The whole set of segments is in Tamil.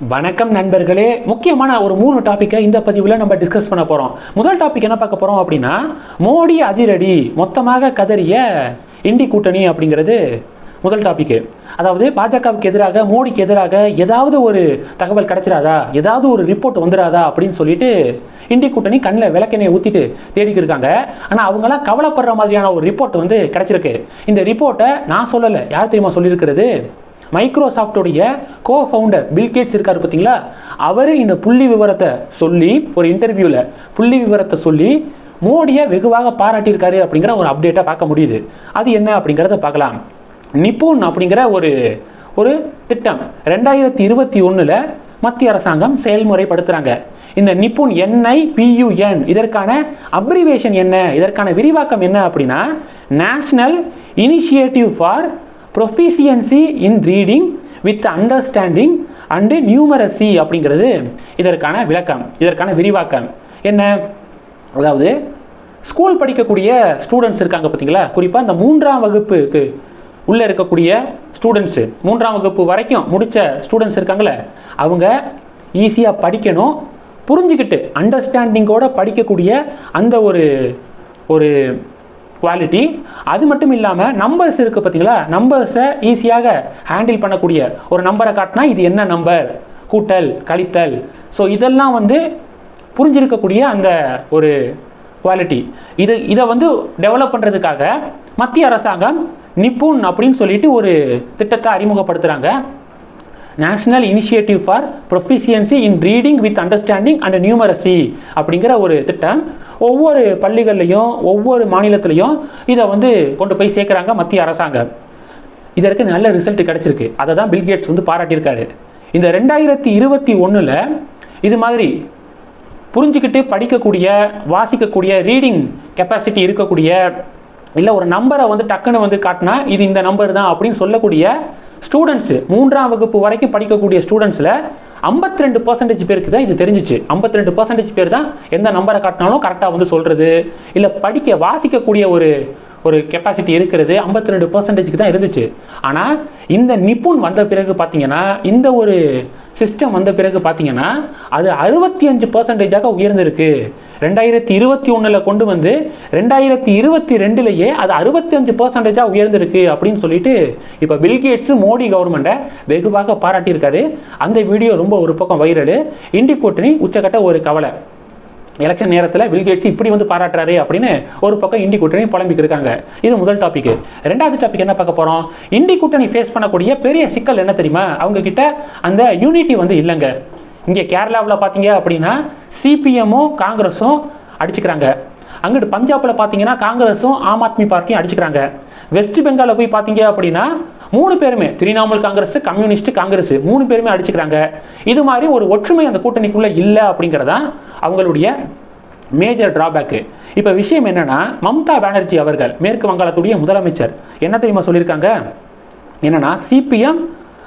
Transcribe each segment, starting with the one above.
வணக்கம் நண்பர்களே. முக்கியமான ஒரு மூணு டாப்பிக்கை இந்த பதிவில் நம்ம டிஸ்கஸ் பண்ண போகிறோம் முதல் டாபிக் என்ன பார்க்க போகிறோம் அப்படின்னா மோடி அதிரடி மொத்தமாக கதறிய இண்டி கூட்டணி அப்படிங்கிறது முதல் டாபிக்கு அதாவது பாஜகவுக்கு எதிராக மோடிக்கு எதிராக ஏதாவது ஒரு தகவல் கிடைச்சிராதா? ஏதாவது ஒரு ரிப்போர்ட் வந்துடாதா அப்படின்னு சொல்லிட்டு இண்டி கூட்டணி கண்ணில் விளக்கெண்ணை ஊற்றிட்டு தேடிக்கிட்டு இருக்காங்க. ஆனால் அவங்களாம் கவலைப்படுற மாதிரியான ஒரு ரிப்போர்ட் வந்து கிடைச்சிருக்கு. இந்த ரிப்போர்ட்டை நான் சொல்லலை. யார் தெரியுமா சொல்லியிருக்கிறது? மைக்ரோசாஃப்டோடைய கோ ஃபவுண்டர் பில்கேட்ஸ் இருக்கார் பார்த்தீங்களா? அவர் இந்த புள்ளி விவரத்தை சொல்லி ஒரு இன்டர்வியூவில் புள்ளி விவரத்தை சொல்லி மோடியை வெகுவாக பாராட்டியிருக்காரு அப்படிங்கிற ஒரு அப்டேட்டை பார்க்க முடியுது. அது என்ன அப்படிங்கிறத பார்க்கலாம். நிப்புன் அப்படிங்கிற ஒரு ஒரு திட்டம். ரெண்டாயிரத்தி இருபத்தி ஒன்றில் மத்திய அரசாங்கம் செயல்முறைப்படுத்துகிறாங்க இந்த நிப்புன் என்ஐ பியூஎன் இதற்கான அப்ரிவேஷன் என்ன? இதற்கான விரிவாக்கம் என்ன அப்படின்னா national initiative for proficiency in reading with understanding and numeracy அப்படிங்கிறது இதற்கான விளக்கம் இதற்கான விரிவாக்கம். என்ன? அதாவது ஸ்கூல் படிக்கக்கூடிய ஸ்டூடெண்ட்ஸ் இருக்காங்க பார்த்தீங்களா? குறிப்பாக இந்த மூன்றாம் வகுப்புக்கு உள்ளே இருக்கக்கூடிய ஸ்டூடெண்ட்ஸு மூன்றாம் வகுப்பு வரைக்கும் முடித்த ஸ்டூடெண்ட்ஸ் இருக்காங்களே அவங்க ஈஸியாக படிக்கணும். புரிஞ்சுக்கிட்டு அண்டர்ஸ்டாண்டிங்கோட படிக்கக்கூடிய அந்த ஒரு ஒரு குவாலிட்டி அது மட்டும் இல்லாமல் நம்பர்ஸ் இருக்குது பார்த்தீங்களா நம்பர்ஸை ஈஸியாக ஹேண்டில் பண்ணக்கூடிய ஒரு நம்பரை காட்டினா இது என்ன நம்பர் கூட்டல் கழித்தல். ஸோ இதெல்லாம் வந்து புரிஞ்சிருக்கக்கூடிய அந்த ஒரு குவாலிட்டி இது இதை வந்து டெவலப் பண்ணுறதுக்காக மத்திய அரசாங்கம் நிப்புன் அப்படின்னு சொல்லிட்டு ஒரு திட்டத்தை அறிமுகப்படுத்துகிறாங்க national initiative for proficiency in reading with understanding and numeracy அப்படிங்கிற ஒரு திட்டம். ஒவ்வொரு பள்ளிகள்லையும் ஒவ்வொரு மாநிலத்திலையும் இதை வந்து கொண்டு போய் சேர்க்குறாங்க மத்திய அரசாங்கம் இதற்கு நல்ல ரிசல்ட் கிடச்சிருக்கு. அதை தான் பில்கேட்ஸ் வந்து பாராட்டியிருக்காரு. இந்த ரெண்டாயிரத்தி இருபத்தி ஒன்றில் இது மாதிரி புரிஞ்சுக்கிட்டு படிக்கக்கூடிய வாசிக்கக்கூடிய ரீடிங் கெப்பாசிட்டி இருக்கக்கூடிய இல்லை ஒரு நம்பரை வந்து டக்குன்னு வந்து காட்டினா இது இந்த நம்பர் தான் அப்படின்னு சொல்லக்கூடிய ஸ்டூடெண்ட்ஸு மூன்றாம் வகுப்பு வரைக்கும் படிக்கக்கூடிய ஸ்டூடெண்ட்ஸில் ஐம்பத்தி ரெண்டு பர்சன்டேஜ் பேருக்கு தான் இது தெரிஞ்சிச்சு. ஐம்பத்தி ரெண்டு பர்சன்டேஜ் பேர் தான் எந்த நம்பரை காட்டினாலும் கரெக்டாக வந்து சொல்கிறது இல்லை படிக்க வாசிக்கக்கூடிய ஒரு ஒரு கெப்பாசிட்டி இருக்கிறது. ஐம்பத்தி ரெண்டு பர்சன்டேஜுக்கு தான் இருந்துச்சு. ஆனால் இந்த நிப்புண் வந்த பிறகு பார்த்தீங்கன்னா இந்த ஒரு சிஸ்டம் வந்த பிறகு பார்த்தீங்கன்னா அது அறுபத்தி அஞ்சு பர்சன்டேஜாக உயர்ந்திருக்கு. ரெண்டாயிரத்தி இருபத்தி ஒன்றில் கொண்டு வந்து ரெண்டாயிரத்தி இருபத்தி ரெண்டுலேயே அது அறுபத்தி அஞ்சு பர்சன்டேஜாக உயர்ந்திருக்கு அப்படின்னு சொல்லிட்டு இப்போ பில்கேட்ஸு மோடி கவர்மெண்ட்டை வெகுவாக பாராட்டியிருக்காரு. அந்த வீடியோ ரொம்ப ஒரு பக்கம் வைரலு இண்டி கூட்டணி உச்சக்கட்ட ஒரு கவலை. எலெக்ஷன் நேரத்தில் பில்கேட்ஸ் இப்படி வந்து பாராட்டுறாரு அப்படின்னு ஒரு பக்கம் இண்டி கூட்டணி புலம்பிக்கு இருக்காங்க. இது முதல் டாபிக் ரெண்டாவது டாபிக் என்ன பார்க்க போகிறோம் இண்டி கூட்டணி ஃபேஸ் பண்ணக்கூடிய பெரிய சிக்கல் என்ன தெரியுமா? அவங்க கிட்ட அந்த யூனிட்டி வந்து இல்லைங்க. இங்கே கேரளாவில் பார்த்தீங்க அப்படின்னா சிபிஎம்மும் காங்கிரஸும் அடிச்சுக்கிறாங்க. அங்கிட்டு பஞ்சாபில் பார்த்தீங்கன்னா காங்கிரஸும் ஆம் ஆத்மி பார்ட்டியும் அடிச்சுக்கிறாங்க. வெஸ்ட் பெங்காலில் போய் பார்த்தீங்க அப்படின்னா மூணு பேருமே திரிணாமுல் காங்கிரஸ் கம்யூனிஸ்ட் காங்கிரஸ் மூணு பேருமே அடிச்சுக்கிறாங்க. இது மாதிரி ஒரு ஒற்றுமை அந்த கூட்டணிக்குள்ளே இல்லை அப்படிங்கிறதான் அவங்களுடைய மேஜர் டிராபேக்கு இப்போ விஷயம் என்னன்னா மம்தா பானர்ஜி அவர்கள் மேற்கு வங்காளத்துடைய முதலமைச்சர் என்ன தெரியுமா சொல்லியிருக்காங்க? என்னன்னா CPM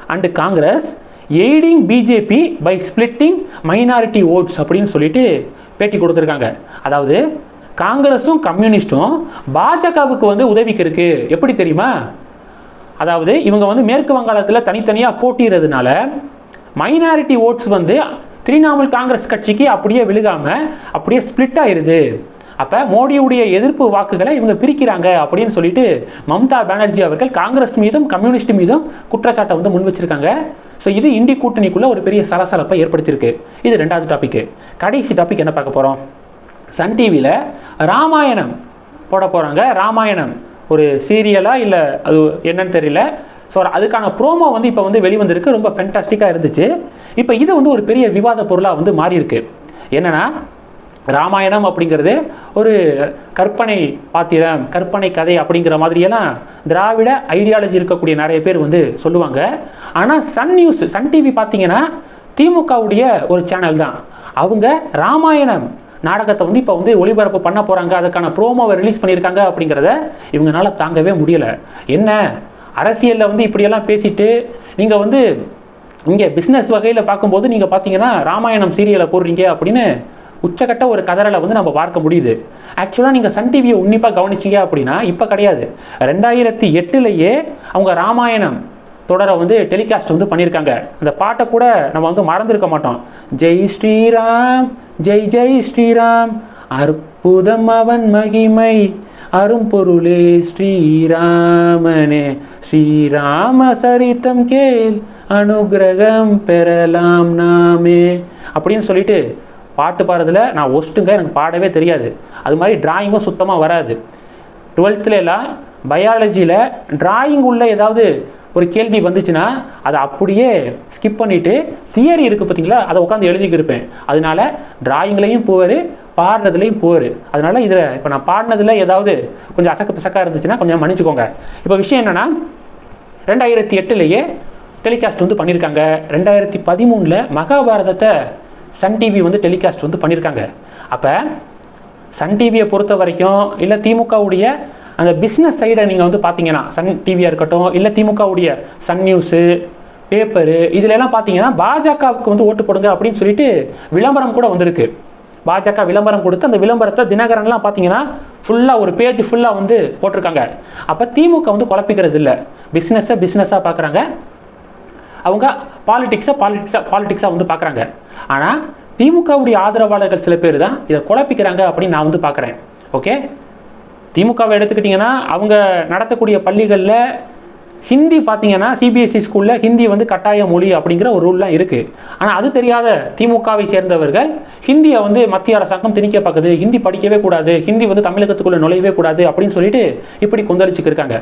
and Congress aiding BJP by splitting minority votes அப்படின்னு சொல்லிட்டு பேட்டி கொடுத்துருக்காங்க. அதாவது காங்கிரஸும் கம்யூனிஸ்ட்டும் பாஜகவுக்கு வந்து உதவிக்கு இருக்கு. எப்படி தெரியுமா? அதாவது இவங்க வந்து மேற்கு வங்காளத்தில் தனித்தனியாக போட்டிடுறதுனால மைனாரிட்டி ஓட்ஸ் வந்து திரிணாமுல் காங்கிரஸ் கட்சிக்கு அப்படியே விழுகாமல் அப்படியே ஸ்பிளிட் ஆயிடுது அப்போ மோடியுடைய எதிர்ப்பு வாக்குகளை இவங்க பிரிக்கிறாங்க அப்படின்னு சொல்லிட்டு மம்தா பானர்ஜி அவர்கள் காங்கிரஸ் மீதும் கம்யூனிஸ்ட் மீதும் குற்றச்சாட்டை வந்து முன் வச்சிருக்காங்க. ஸோ இது இந்தி கூட்டணிக்குள்ளே ஒரு பெரிய சலசலப்பை ஏற்படுத்தியிருக்கு. இது ரெண்டாவது டாபிக் கடைசி டாபிக் என்ன பார்க்க போகிறோம் சன் டிவியில் ராமாயணம் போட போகிறாங்க ராமாயணம் ஒரு சீரியலா இல்லை அது என்னன்னு தெரியல. ஸோ அதுக்கான ப்ரோமோ வந்து இப்போ வந்து வெளிவந்திருக்கு. ரொம்ப ஃபென்டாஸ்டிக்காக இருந்துச்சு. இப்போ இது வந்து ஒரு பெரிய விவாத பொருளாக வந்து மாறியிருக்கு. என்னென்னா ராமாயணம் அப்படிங்கிறது ஒரு கற்பனை பாத்திரம் கற்பனை கதை அப்படிங்கிற மாதிரியெல்லாம் திராவிட ஐடியாலஜி இருக்கக்கூடிய நிறைய பேர் வந்து சொல்லுவாங்க. ஆனால் சன் நியூஸ் சன் டிவி பார்த்தீங்கன்னா திமுகவுடைய ஒரு சேனல் தான். அவங்க ராமாயணம் நாடகத்தை வந்து இப்போ வந்து ஒளிபரப்பு பண்ண போகிறாங்க அதுக்கான ப்ரோமோவை ரிலீஸ் பண்ணியிருக்காங்க அப்படிங்கிறத இவங்களால தாங்கவே முடியலை. என்ன? அரசியலில் வந்து இப்படியெல்லாம் பேசிட்டு நீங்கள் வந்து இங்கே பிஸ்னஸ் வகையில் பார்க்கும்போது நீங்கள் பார்த்தீங்கன்னா ராமாயணம் சீரியலை போடுறீங்க அப்படின்னு உச்சக்கட்ட ஒரு கதறலை வந்து நம்ம பார்க்க முடியுது. ஆக்சுவலாக நீங்கள் சன் டிவியை உன்னிப்பாக கவனிச்சீங்க அப்படின்னா இப்போ கிடையாது. ரெண்டாயிரத்தி எட்டுலேயே அவங்க ராமாயணம் தொடரை வந்து டெலிகாஸ்ட் வந்து பண்ணியிருக்காங்க. அந்த பாட்டை கூட நம்ம வந்து மறந்துருக்க மாட்டோம். ஜெய் ஸ்ரீராம் ஜெய் ஜெய் ஸ்ரீராம் அற்புதம் அவன் மகிமை அரும்பொருளே ஸ்ரீராமனே. ஸ்ரீராம சரித்தம் கேள் அனுகிரகம் பெறலாம் நாமே. அப்படின்னு சொல்லிட்டு பாட்டு பாடுறதுல நான் ஒஸ்ட்டுங்க எனக்கு பாடவே தெரியாது. அது மாதிரி டிராயிங்கும் சுத்தமாக வராது. டுவெல்த்துலலாம் எல்லாம் பயாலஜியில் டிராயிங் உள்ள ஏதாவது ஒரு கேள்வி வந்துச்சுன்னா அதை அப்படியே ஸ்கிப் பண்ணிவிட்டு தியரி இருக்குது பார்த்தீங்களா? அதை உட்காந்து எழுதிக்கிருப்பேன் அதனால டிராயிங்லேயும் போவார் பாடுறதுலையும் போவார். அதனால் இதில் இப்போ நான் பாடினதில் ஏதாவது கொஞ்சம் அசக்க பிசக்காக இருந்துச்சுன்னா கொஞ்சம் மன்னிச்சுக்கோங்க. இப்போ விஷயம் என்னென்னா ரெண்டாயிரத்தி எட்டுலேயே டெலிகாஸ்ட் வந்து பண்ணியிருக்காங்க ரெண்டாயிரத்தி பதிமூணில் மகாபாரதத்தை சன் டிவி வந்து டெலிகாஸ்ட் வந்து பண்ணியிருக்காங்க அப்போ சன் டிவியை பொறுத்த வரைக்கும் இல்லை திமுகவுடைய அந்த பிஸ்னஸ் சைடை நீங்கள் வந்து பார்த்தீங்கன்னா சன் டிவியாக இருக்கட்டும் இல்லை திமுகவுடைய சன் நியூஸு பேப்பரு இதுலெல்லாம் பார்த்தீங்கன்னா பாஜகவுக்கு வந்து ஓட்டு போடுங்க அப்படின்னு சொல்லிட்டு விளம்பரம் கூட வந்திருக்கு. பாஜக விளம்பரம் கொடுத்து அந்த விளம்பரத்தை தினகரன்லாம் பார்த்தீங்கன்னா ஃபுல்லாக ஒரு பேஜ் ஃபுல்லாக வந்து போட்டிருக்காங்க. அப்போ திமுக வந்து குழப்பிக்கிறது இல்லை. பிஸ்னஸை பிஸ்னஸாக பார்க்குறாங்க அவங்க பாலிடிக்ஸை பாலிடிக்ஸாக பாலிடிக்ஸாக வந்து பார்க்குறாங்க ஆனால் திமுகவுடைய ஆதரவாளர்கள் சில பேர் தான் இதை குழப்பிக்கிறாங்க அப்படின்னு நான் வந்து பார்க்குறேன் ஓகே திமுகவை எடுத்துக்கிட்டிங்கன்னா அவங்க நடத்தக்கூடிய பள்ளிகளில் ஹிந்தி பார்த்தீங்கன்னா சிபிஎஸ்சி ஸ்கூலில் ஹிந்தி வந்து கட்டாய மொழி அப்படிங்கிற ஒரு ரூல்லாம் இருக்குது ஆனால் அது தெரியாத திமுகவை சேர்ந்தவர்கள் ஹிந்தியை வந்து மத்திய அரசாங்கம் திணிக்க பார்க்குது ஹிந்தி படிக்கவே கூடாது. ஹிந்தி வந்து தமிழகத்துக்குள்ளே நுழையவே கூடாது அப்படின்னு சொல்லிட்டு இப்படி கொந்தளிச்சுக்கு இருக்காங்க.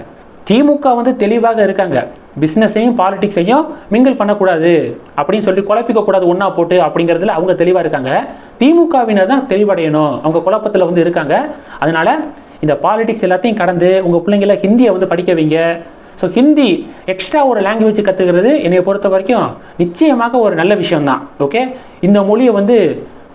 திமுக வந்து தெளிவாக இருக்காங்க. பிஸ்னஸையும் பாலிடிக்ஸையும் மிங்கிள் பண்ணக்கூடாது அப்படின்னு சொல்லி குழப்பிக்க கூடாது ஒன்றா போட்டு அப்படிங்கிறதுல அவங்க தெளிவாக இருக்காங்க. திமுகவினர் தான் தெளிவடையணும். அவங்க குழப்பத்தில் வந்து இருக்காங்க. அதனால இந்த பாலிடிக்ஸ் எல்லாத்தையும் கடந்து உங்கள் பிள்ளைங்கள ஹிந்தியை வந்து படிக்க வைங்க. ஸோ ஹிந்தி எக்ஸ்ட்ரா ஒரு லாங்குவேஜ் கற்றுக்கிறது என்னை பொறுத்த வரைக்கும் நிச்சயமாக ஒரு நல்ல விஷயம்தான். ஓகே இந்த மொழியை வந்து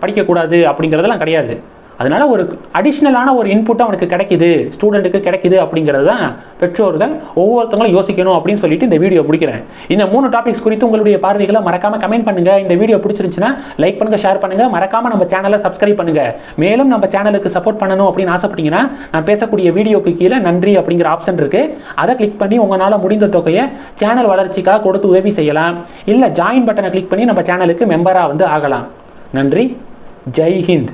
படிக்கக்கூடாது அப்படிங்கிறதெல்லாம் கிடையாது. அதனால் ஒரு அடிஷ்னலான ஒரு இன்புட் அவனுக்கு கிடைக்குது ஸ்டூடெண்ட்டுக்கு கிடைக்குது அப்படிங்கிறது தான் பெற்றோர்கள் ஒவ்வொருத்தவங்களும் யோசிக்கணும் அப்படின்னு சொல்லிட்டு இந்த வீடியோ பிடிக்கிறேன் இந்த மூணு டாபிக்ஸ் குறித்து உங்களுடைய பார்வைகளை மறக்காமல் கமெண்ட் பண்ணுங்கள் இந்த வீடியோ பிடிச்சிருந்துச்சுன்னா லைக் பண்ணுங்கள் ஷேர் பண்ணுங்கள் மறக்காமல் நம்ம சேனலை சப்ஸ்கிரைப் பண்ணுங்கள் மேலும் நம்ம சேனலுக்கு சப்போர்ட் பண்ணணும் அப்படின்னு ஆசைப்பட்டீங்கன்னா நான் பேசக்கூடிய வீடியோக்கு கீழே நன்றி அப்படிங்கிற ஆப்ஷன் இருக்குது அதை கிளிக் பண்ணி உங்களால் முடிந்த தொகையை சேனல் வளர்ச்சிக்காக கொடுத்து உதவி செய்யலாம். இல்லை ஜாயின் பட்டனை கிளிக் பண்ணி நம்ம சேனலுக்கு மெம்பராக வந்து ஆகலாம். நன்றி. ஜெய் ஹிந்த்.